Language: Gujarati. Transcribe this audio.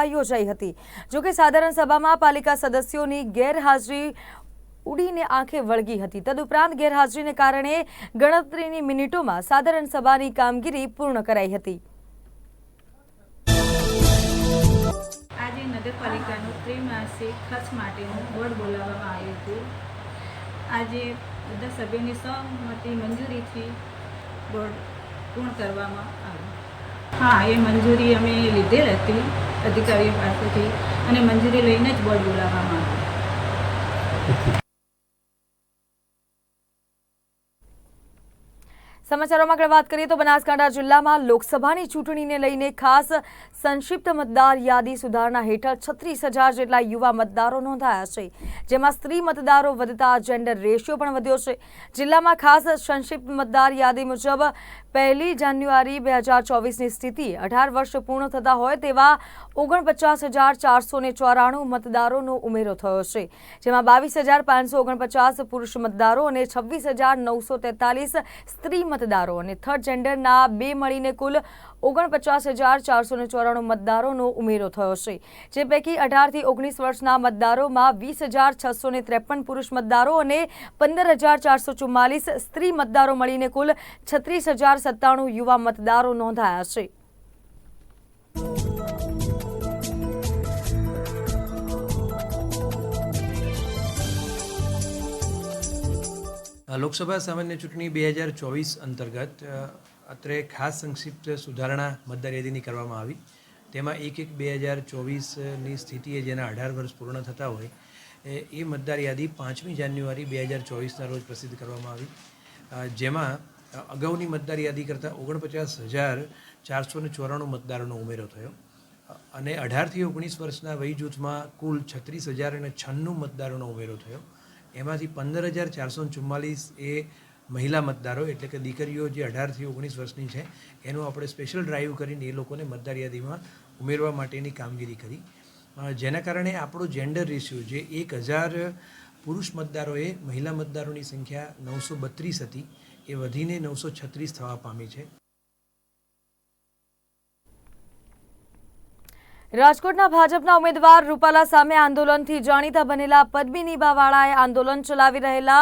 યોજાઈ હતી. જોકે સાધારણ સભામાં પાલિકા સદસ્યોની ગેરહાજરી ઉડીને આંખે વળગી હતી. તદુપરાંત ગેરહાજરીને કારણે ગણતરીની મિનિટોમાં સાધારણ સભાની કામગીરી પૂર્ણ કરાઈ હતી. આજે નગરપાલિકાનું ત્રિમાસિક ખર્ચ માટેનું બોર્ડ બોલાવવામાં આવ્યું હતું. આજે બધા સભ્યોની સહમતી મંજૂરીથી બોર્ડ પૂર્ણ કરવામાં હા, એ મંજૂરી અમે લીધેલ હતી અધિકારીઓ પાસેથી અને મંજૂરી લઈને જ બોર્ડ બોલાવવામાં આવ્યું. સમાચારોમાં આગળ વાત કરીએ તો બનાસકાંઠા જિલ્લામાં લોકસભાની ચૂંટણીને લઈને ખાસ સંક્ષિપ્ત મતદાર યાદી સુધારણા હેઠળ છત્રીસ હજાર જેટલા યુવા મતદારો નોંધાયા છે. જેમાં સ્ત્રી મતદારો વધતા જેન્ડર રેશિયો પણ વધ્યો છે. જિલ્લામાં ખાસ સંક્ષિપ્ત મતદાર યાદી મુજબ પહેલી જાન્યુઆરી બે હજાર ચોવીસની સ્થિતિ અઢાર વર્ષ પૂર્ણ થતા હોય તેવા ઓગણપચાસ હજાર ચારસો ને ચોરાણું મતદારોનો ઉમેરો થયો છે. જેમાં બાવીસ હજાર પાંચસો ઓગણપચાસ પુરુષ મતદારો અને છવ્વીસ હજાર નવસો તેતાલીસ સ્ત્રી મતદારો અને થર્ડ જેન્ડરના બે મળીને કુલ ઓગણપચાસ હજાર ચારસો ચોરાણું મતદારોનો ઉમેરો થયો છે. જે પૈકી અઢારથી ઓગણીસ વર્ષના મતદારોમાં વીસ હજાર છસો ને ત્રેપન પુરુષ મતદારો અને પંદર હજાર ચારસો ચુમ્માલીસ સ્ત્રી મતદારો મળીને કુલ છત્રીસ હજાર સત્તાણું યુવા મતદારો નોંધાયા છે. લોકસભા સામાન્ય ચૂંટણી બે હજાર ચોવીસ અંતર્ગત અત્રે ખાસ સંક્ષિપ્ત સુધારણા મતદાર યાદીની કરવામાં આવી. તેમાં એક એક બે હજાર ચોવીસની સ્થિતિએ જેના અઢાર વર્ષ પૂર્ણ થતા હોય, એ મતદાર યાદી પાંચમી જાન્યુઆરી બે હજાર ચોવીસના રોજ પ્રસિદ્ધ કરવામાં આવી. જેમાં અગાઉની મતદાર યાદી કરતાં ઓગણપચાસ હજાર ચારસો ને ચોરાણું મતદારોનો ઉમેરો થયો. અને અઢારથી ઓગણીસ વર્ષના વય જૂથમાં કુલ છત્રીસ હજાર અને છન્નું મતદારોનો ઉમેરો થયો. એમાંથી પંદર હજાર ચારસો ચુમ્માલીસ એ મહિલા મતદારો, એટલે કે દીકરીઓ જે અઢારથી ઓગણીસ વર્ષની છે, એનું આપણે સ્પેશિયલ ડ્રાઈવ કરીને એ લોકોને મતદાર યાદીમાં ઉમેરવા માટેની કામગીરી કરી. જેના કારણે આપણો જેન્ડર રેશિયો જે એક હજાર પુરુષ મતદારોએ મહિલા મતદારોની સંખ્યા નવસો બત્રીસ હતી, એ વધીને નવસો છત્રીસ થવા પામી છે. રાજકોટના ભાજપના ઉમેદવાર રૂપાલા સામે આંદોલનથી જાણીતા બનેલા પદ્મિની બાવાળાએ આંદોલન ચલાવી રહેલા